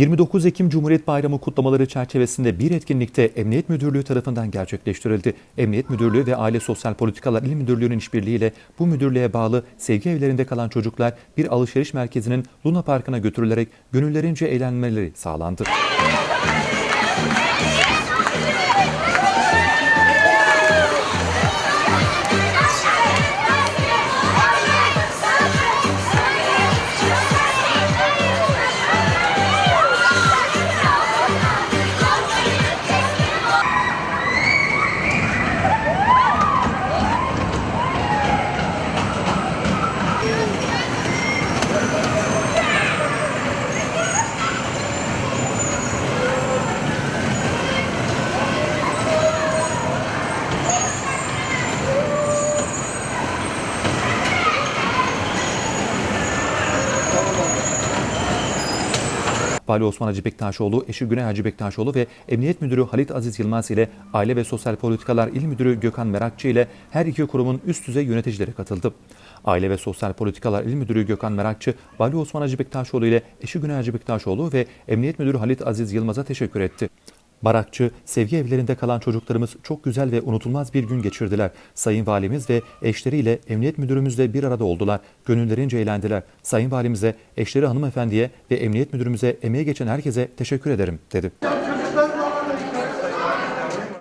29 Ekim Cumhuriyet Bayramı kutlamaları çerçevesinde bir etkinlikte Emniyet Müdürlüğü tarafından gerçekleştirildi. Emniyet Müdürlüğü ve Aile Sosyal Politikalar İl Müdürlüğü'nün işbirliğiyle bu müdürlüğe bağlı sevgi evlerinde kalan çocuklar bir alışveriş merkezinin Luna Parkı'na götürülerek gönüllerince eğlenmeleri sağlandı. Vali Osman Hacı Bektaşoğlu, eşi Güney Hacı Bektaşoğlu ve Emniyet Müdürü Halit Aziz Yılmaz ile Aile ve Sosyal Politikalar İl Müdürü Gökhan Merakçı ile her iki kurumun üst düzey yöneticileri katıldı. Aile ve Sosyal Politikalar İl Müdürü Gökhan Merakçı, Vali Osman Hacı Bektaşoğlu ile eşi Güney Hacı Bektaşoğlu ve Emniyet Müdürü Halit Aziz Yılmaz'a teşekkür etti. Barakçı, sevgi evlerinde kalan çocuklarımız çok güzel ve unutulmaz bir gün geçirdiler. Sayın Valimiz ve eşleriyle Emniyet Müdürümüzle bir arada oldular. Gönüllerince eğlendiler. Sayın Valimize, eşleri hanımefendiye ve Emniyet Müdürümüze emeği geçen herkese teşekkür ederim, dedi.